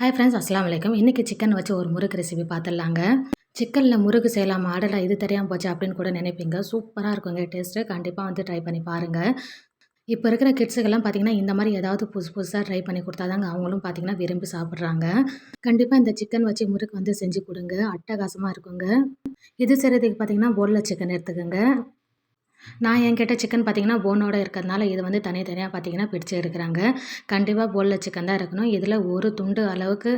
Hi friends அஸ்லாம் வலைக்கம் இன்றைக்கி சிக்கன் வச்சு ஒரு முறுக்கு ரெசிபி பார்த்துடலாங்க சிக்கனில் முறுக்கு செய்யலாமா. ஆடலை இது தெரியாமல் போச்சு அப்படின்னு கூட நினைப்பீங்க. சூப்பராக இருக்குங்க. டேஸ்ட்டு கண்டிப்பாக வந்து ட்ரை பண்ணி பாருங்கள் இப்போ இருக்கிற கிட்ஸுக்கெல்லாம் பார்த்திங்கன்னா இந்த மாதிரி ஏதாவது புதுசு புதுசாக ட்ரை பண்ணி கொடுத்தாதாங்க அவங்களும் பார்த்திங்கன்னா விரும்பி சாப்பிட்றாங்க. கண்டிப்பாக இந்த சிக்கன் வச்சு முறுக்கு வந்து செஞ்சு கொடுங்க. அட்டகாசமாக இருக்குங்க. இது செய்கிறதுக்கு பார்த்திங்கன்னா போலில் சிக்கன் எடுத்துக்கோங்க. நான் என்கிட்ட சிக்கன் பார்த்திங்கன்னா போனோடு இருக்கிறதுனால இது வந்து தனித்தனியாக பார்த்திங்கன்னா பிடிச்சி இருக்கிறாங்க கண்டிப்பாக போலில் சிக்கன் தான் இருக்கணும். இதில் ஒரு துண்டு அளவுக்கு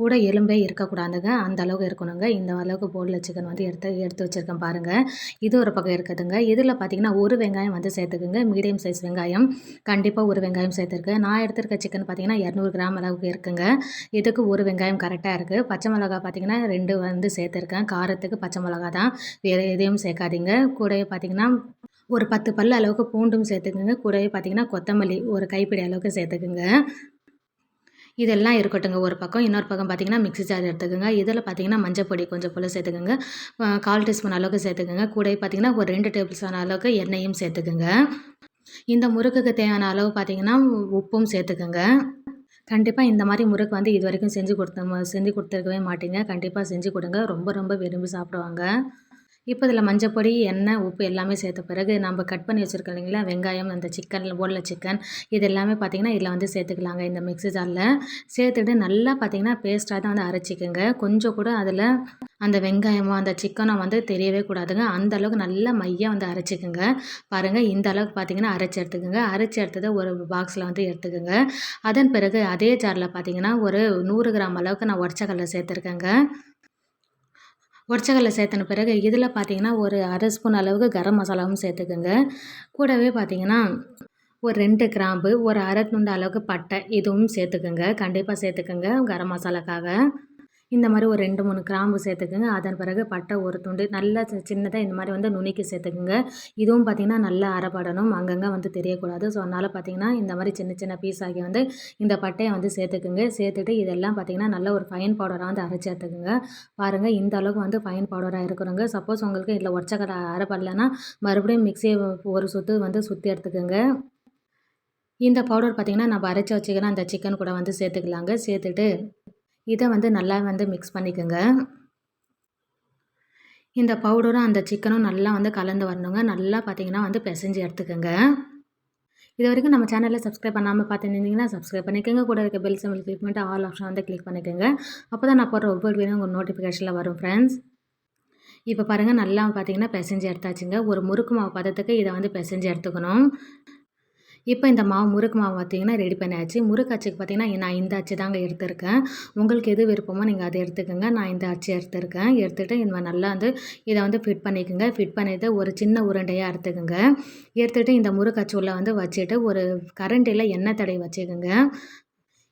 கூட எலும்பே இருக்கக்கூடாதுங்க. அந்த அளவுக்கு இருக்கணுங்க. இந்த அளவுக்கு போலில் சிக்கன் வந்து எடுத்து எடுத்து வச்சுருக்கேன் பாருங்கள் இது ஒரு பக்கம் இருக்குதுங்க. இதில் பார்த்திங்கன்னா ஒரு வெங்காயம் வந்து சேர்த்துக்குங்க. மீடியம் சைஸ் வெங்காயம். கண்டிப்பாக ஒரு வெங்காயம் சேர்த்துருக்கேன் நான் எடுத்துருக்க சிக்கன் பார்த்திங்கன்னா இரநூறு கிராம் அளவுக்கு இருக்குங்க. இதுக்கு ஒரு வெங்காயம் கரெக்டாக இருக்குது பச்சை மிளகா பார்த்திங்கன்னா ரெண்டு வந்து சேர்த்துருக்கேன். காரத்துக்கு பச்சை மிளகா தான். வேறு எதையும் சேர்க்காதீங்க. கூடவே பார்த்திங்கன்னா ஒரு பத்து பல் அளவுக்கு பூண்டும் சேர்த்துக்குங்க. கூடவே பார்த்திங்கன்னா கொத்தமல்லி ஒரு கைப்பிடி அளவுக்கு சேர்த்துக்குங்க. இதெல்லாம் இருக்கட்டுங்க ஒரு பக்கம் இன்னொரு பக்கம் பார்த்திங்கன்னா மிக்ஸி ஜார் எடுத்துக்கோங்க. இதில் பார்த்திங்கன்னா மஞ்சள் பொடி கொஞ்சம் போல் சேர்த்துக்கோங்க. கால் டீஸ்பூன் அளவுக்கு சேர்த்துக்கோங்க. கூட பார்த்திங்கன்னா ஒரு ரெண்டு டேபிள் ஸ்பூன் அளவுக்கு எண்ணெயும் சேர்த்துக்குங்க. இந்த முறுக்குக்கு தேவையான அளவு பார்த்திங்கன்னா உப்பும் சேர்த்துக்கோங்க. கண்டிப்பாக இந்த மாதிரி முறுக்கு வந்து இது வரைக்கும் செஞ்சு கொடுத்த செஞ்சு கொடுத்துருக்கவே மாட்டீங்க. கண்டிப்பாக செஞ்சு கொடுங்க. ரொம்ப ரொம்ப விரும்பி சாப்பிடுவாங்க. இப்போ இதில் மஞ்சப்பொடி எண்ணெய் உப்பு எல்லாமே சேர்த்த பிறகு நம்ம கட் பண்ணி வச்சுருக்கோம் இல்லைங்களா? வெங்காயம் அந்த சிக்கன் உருளை சிக்கன் இது எல்லாமே பார்த்திங்கன்னா இதில் வந்து சேர்த்துக்கலாங்க இந்த மிக்ஸி ஜாரில் சேர்த்துட்டு நல்லா பார்த்திங்கன்னா பேஸ்ட்டாக தான் வந்து அரைச்சிக்கோங்க. கொஞ்சம் கூட அதில் அந்த வெங்காயமோ அந்த சிக்கனோ வந்து தெரியவே கூடாதுங்க. அந்த அளவுக்கு நல்லா மையாக வந்து அரைச்சிக்கோங்க. பாருங்கள் இந்த அளவுக்கு பார்த்திங்கன்னா அரைச்சி எடுத்துக்கோங்க. அரைச்சி எடுத்ததை ஒரு பாக்ஸில் வந்து எடுத்துக்கோங்க. அதன் பிறகு அதே ஜாரில் பார்த்திங்கன்னா ஒரு நூறு கிராம் அளவுக்கு நான் உடச்சக்கல்ல சேர்த்துருக்கேங்க. உடச்சக்கல்ல சேர்த்தன பிறகு இதில் பார்த்தீங்கன்னா ஒரு அரை ஸ்பூன் அளவுக்கு கரம் மசாலாவும் சேர்த்துக்குங்க. கூடவே பார்த்தீங்கன்னா ஒரு ரெண்டு கிராம்பு ஒரு அரை துண்டு அளவுக்கு பட்டை இதுவும் சேர்த்துக்குங்க. கண்டிப்பாக சேர்த்துக்குங்க கரம் மசாலாக்காக. இந்த மாதிரி ஒரு ரெண்டு மூணு கிராம்பு சேர்த்துக்குங்க. அதன் பிறகு பட்டை ஒரு துண்டு நல்லா சின்னதாக இந்த மாதிரி வந்து நுணுக்கி சேர்த்துக்குங்க. இதுவும் பார்த்திங்கன்னா நல்லா அரைப்படணும். அங்கங்கே வந்து தெரியக்கூடாது. ஸோ அதனால் பார்த்திங்கன்னா இந்த மாதிரி சின்ன சின்ன பீஸ் ஆகி வந்து இந்த பட்டையை வந்து சேர்த்துக்குங்க. சேர்த்துட்டு இதெல்லாம் பார்த்திங்கன்னா நல்ல ஒரு ஃபைன் பவுடராக வந்து அரைச்சி எடுத்துக்குங்க. பாருங்கள் இந்த அளவுக்கு வந்து ஃபைன் பவுடராக இருக்கிறோங்க சப்போஸ் உங்களுக்கு இதில் ஒற்சக்கடை அரைப்படலைன்னா மறுபடியும் மிக்சியை ஒரு சுற்று வந்து சுற்றி எடுத்துக்கோங்க. இந்த பவுடர் பார்த்திங்கன்னா நம்ம அரைச்சி வச்சுக்கலாம் அந்த சிக்கன் கூட வந்து சேர்த்துக்கலாங்க. சேர்த்துட்டு இதை வந்து நல்லா வந்து மிக்ஸ் பண்ணிக்கோங்க. இந்த பவுடரும் அந்த சிக்கனும் நல்லா வந்து கலந்து வரணுங்க. நல்லா பார்த்தீங்கன்னா வந்து பிசைஞ்சு எடுத்துக்கோங்க. இது வரைக்கும் நம்ம சேனலில் சப்ஸ்கிரைப் பண்ணாமல் பார்த்துருந்தீங்கன்னா சப்ஸ்கிரைப் பண்ணிக்கோங்க. கூட இருக்க பெல் சிம்பிள் கிளிக் பண்ணிட்டு ஆல் ஆப்ஷன் வந்து கிளிக் பண்ணிக்கோங்க. அப்போ தான் நான் போடுற ஒவ்வொரு வீடியோ உங்கள் நோட்டிஃபிகேஷனில் வரும் ஃப்ரெண்ட்ஸ் இப்போ பாருங்கள் நல்லா பார்த்தீங்கன்னா பிசைஞ்சு எடுத்தாச்சுங்க. ஒரு முறுக்கு மாவு பதத்துக்கு இதை வந்து பிசைஞ்சு எடுத்துக்கணும். இப்போ இந்த மாவு முறுக்கு மாவு பார்த்திங்கன்னா ரெடி பண்ணியாச்சு. முறுக்கு அச்சுக்கு பார்த்திங்கன்னா நான் இந்த அச்சு தாங்க எடுத்திருக்கேன். உங்களுக்கு எது விருப்பமோ நீங்கள் அதை எடுத்துக்கோங்க. நான் இந்த அச்சு எடுத்துருக்கேன். எடுத்துகிட்டு இந்த நல்லா வந்து இதை வந்து ஃபிட் பண்ணிக்கோங்க. ஃபிட் பண்ணிவிட்டு ஒரு சின்ன உருண்டையாக எடுத்துக்கோங்க எடுத்துகிட்டு இந்த முறுக்கு அச்சு உள்ள வந்து வச்சுட்டு ஒரு கரண்டியில் எண்ணெய் தடவை வச்சுக்கோங்க.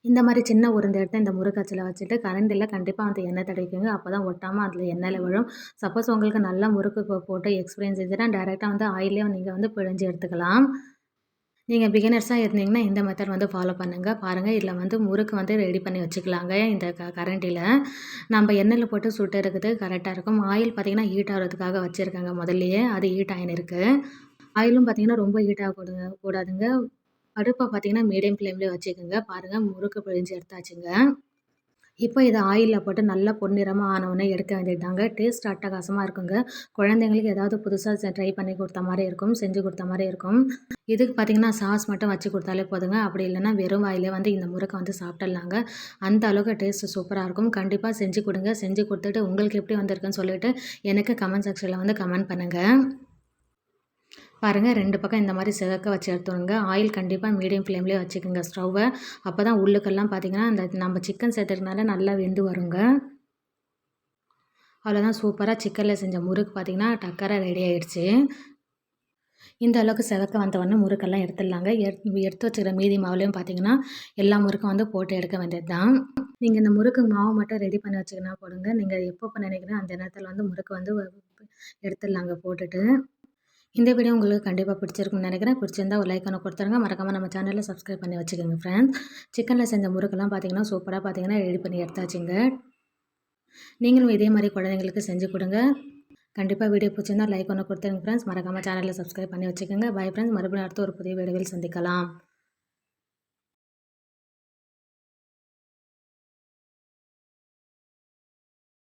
இந்த மாதிரி சின்ன உருண்டை எடுத்து இந்த முறுக்கச்சில் வச்சுட்டு கரண்டில் கண்டிப்பாக வந்து எண்ணெய் தடைக்குங்க அப்போ தான் ஒட்டாமல் அதில் எண்ணெயில் விழும். சப்போஸ் உங்களுக்கு நல்லா முறுக்கு போட்டு எக்ஸ்பீரியன்ஸ் இருந்துச்சுன்னா டேரெக்டாக வந்து ஆயிலே நீங்கள் வந்து பிழிஞ்சு எடுத்துக்கலாம். நீங்கள் பிகினர்ஸாக இருந்தீங்கன்னா இந்த மெத்தட் வந்து ஃபாலோ பண்ணுங்கள் பாருங்கள் இதில் வந்து முறுக்கு வந்து ரெடி பண்ணி வச்சுக்கலாங்க இந்த க கரண்டியில் நம்ம எண்ணெயில் போட்டு சுட்டு இருக்குது கரெக்டாக இருக்கும். ஆயில் பார்த்திங்கன்னா ஹீட் ஆகிறதுக்காக வச்சுருக்காங்க முதல்லையே. அது ஹீட் ஆகின்னு இருக்குது ஆயிலும் பார்த்திங்கன்னா ரொம்ப ஹீட் ஆகக்கூடாது கூடாதுங்க. அடுப்பை பார்த்திங்கன்னா மீடியம் ஃப்ளேம்லேயே வச்சுக்கோங்க. பாருங்கள் முறுக்கு பிழிஞ்சு எடுத்தாச்சுங்க. இப்போ இதை ஆயிலில் போட்டு நல்லா பொன்னிறமாக ஆனவுடனே எடுக்க வேண்டியதாங்க டேஸ்ட் அட்டகாசமாக இருக்குங்க. குழந்தைங்களுக்கு ஏதாவது புதுசாக ட்ரை பண்ணி கொடுத்த மாதிரி இருக்கும் செஞ்சு கொடுத்த மாதிரி இருக்கும். இதுக்கு பார்த்திங்கன்னா சாஸ் மட்டும் வச்சு கொடுத்தாலே போதுங்க. அப்படி இல்லைன்னா வெறும் வாயிலே வந்து இந்த முறுக்கை வந்து சாப்பிட்லாங்க அந்த அளவுக்கு டேஸ்ட்டு சூப்பராக இருக்கும். கண்டிப்பாக செஞ்சு கொடுங்க. செஞ்சு கொடுத்துட்டு உங்களுக்கு எப்படி வந்திருக்குன்னு சொல்லிவிட்டு எனக்கு கமெண்ட் செக்ஷனில் வந்து கமெண்ட் பண்ணுங்கள் பாருங்கள் ரெண்டு பக்கம் இந்த மாதிரி சிதக்க வச்சு எடுத்துருங்க ஆயில் கண்டிப்பாக மீடியம் ஃப்ளேம்லேயே வச்சுக்கோங்க ஸ்டவ்வை அப்போ தான் உள்ளுக்கெல்லாம் பார்த்திங்கன்னா அந்த நம்ம சிக்கன் சேர்த்துறதுனால நல்லா வெந்து வருங்க. அவ்வளோதான் சூப்பராக சிக்கனில் செஞ்ச முறுக்கு பார்த்திங்கன்னா டக்கராக ரெடி ஆகிடுச்சு இந்த அளவுக்கு செவக்க வந்தவொடனே முறுக்கெல்லாம் எடுத்துடலாங்க. எடுத்து வச்சுக்கிற மீதி மாவுலேயும் பார்த்தீங்கன்னா எல்லா முறுக்கும் வந்து போட்டு எடுக்க வேண்டியது தான் நீங்கள் இந்த முறுக்கு மாவு மட்டும் ரெடி பண்ணி வச்சுக்கினா போடுங்க நீங்கள் எப்போ நினைக்கிறேன் அந்த நேரத்தில் வந்து முறுக்கு வந்து எடுத்துடலாங்க போட்டுட்டு. இந்த வீடியோ உங்களுக்கு கண்டிப்பாக பிடிச்சிருக்கும்னு நினைக்கிறேன். பிடிச்சிருந்தா ஒரு லைக் ஒன்று கொடுத்துருங்க. மறக்காமல் நம்ம சேனலில் சப்ஸ்கிரைப் பண்ணி வச்சுக்கோங்க ஃப்ரெண்ட்ஸ் சிக்கனில் செஞ்ச முறுக்கெல்லாம் பார்த்தீங்கன்னா சூப்பராக பார்த்தீங்கன்னா ரெடி பண்ணி எடுத்தாச்சுங்க. நீங்களும் இதே மாதிரி குழந்தைங்களுக்கு செஞ்சு கொடுங்க. கண்டிப்பாக வீடியோ பிடிச்சிருந்தா லைக் ஒன்று கொடுத்துருங்க ஃப்ரெண்ட்ஸ் மறக்காமல் சேனலில் சப்ஸ்கிரைப் பண்ணி வச்சுக்கோங்க. பை ஃப்ரெண்ட்ஸ் மறுபடியும் அடுத்த ஒரு புதிய வீடியோவில் சந்திக்கலாம்.